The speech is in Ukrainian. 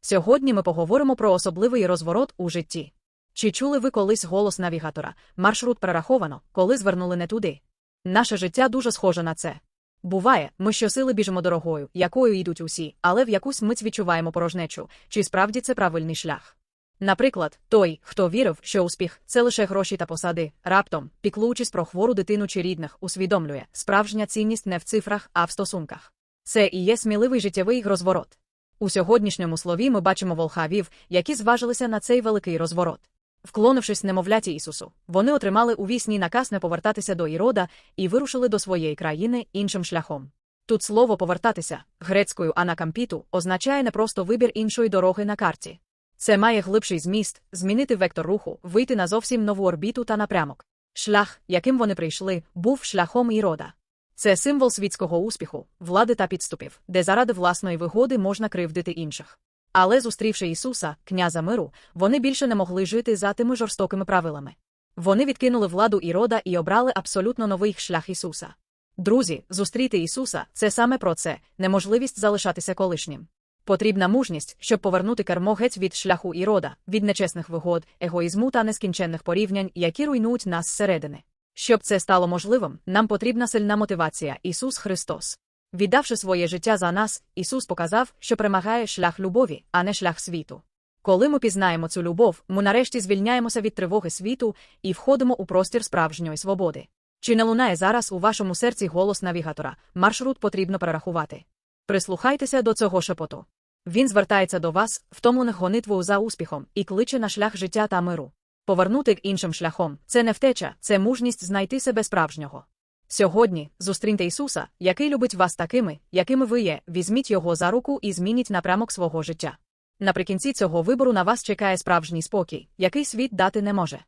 Сьогодні ми поговоримо про особливий розворот у житті. Чи чули ви колись голос навігатора? Маршрут перераховано, коли звернули не туди. Наше життя дуже схоже на це. Буває, ми щосили біжимо дорогою, якою йдуть усі, але в якусь мить відчуваємо порожнечу, чи справді це правильний шлях. Наприклад, той, хто вірив, що успіх це лише гроші та посади, раптом, піклуючись про хвору дитину чи рідних, усвідомлює, справжня цінність не в цифрах, а в стосунках. Це і є сміливий життєвий розворот. У сьогоднішньому слові ми бачимо волхавів, які зважилися на цей великий розворот. Вклонившись немовляті Ісусу, вони отримали у вісні наказ не повертатися до Ірода і вирушили до своєї країни іншим шляхом. Тут слово повертатися грецькою анакампіту означає не просто вибір іншої дороги на карті. Це має глибший зміст, змінити вектор руху, вийти на зовсім нову орбіту та напрямок. Шлях, яким вони прийшли, був шляхом Ірода. Це символ світського успіху, влади та підступів, де заради власної вигоди можна кривдити інших. Але, зустрівши Ісуса, князя миру, вони більше не могли жити за тими жорстокими правилами. Вони відкинули владу Ірода і обрали абсолютно новий шлях Ісуса. Друзі, зустріти Ісуса це саме про це, неможливість залишатися колишнім. Потрібна мужність, щоб повернути кермо геть від шляху Ірода, від нечесних вигод, егоїзму та нескінченних порівнянь, які руйнують нас зсередини. Щоб це стало можливим, нам потрібна сильна мотивація Ісус Христос. Віддавши своє життя за нас, Ісус показав, що перемагає шлях любові, а не шлях світу. Коли ми пізнаємо цю любов, ми нарешті звільняємося від тривоги світу і входимо у простір справжньої свободи. Чи не лунає зараз у вашому серці голос навігатора, маршрут потрібно перерахувати? Прислухайтеся до цього шепоту. Він звертається до вас, втомлених гонитвою за успіхом, і кличе на шлях життя та миру. Повернути іншим шляхом це не втеча, це мужність знайти себе справжнього. Сьогодні зустріньте Ісуса, який любить вас такими, якими ви є, візьміть його за руку і змініть напрямок свого життя. Наприкінці цього вибору на вас чекає справжній спокій, який світ дати не може.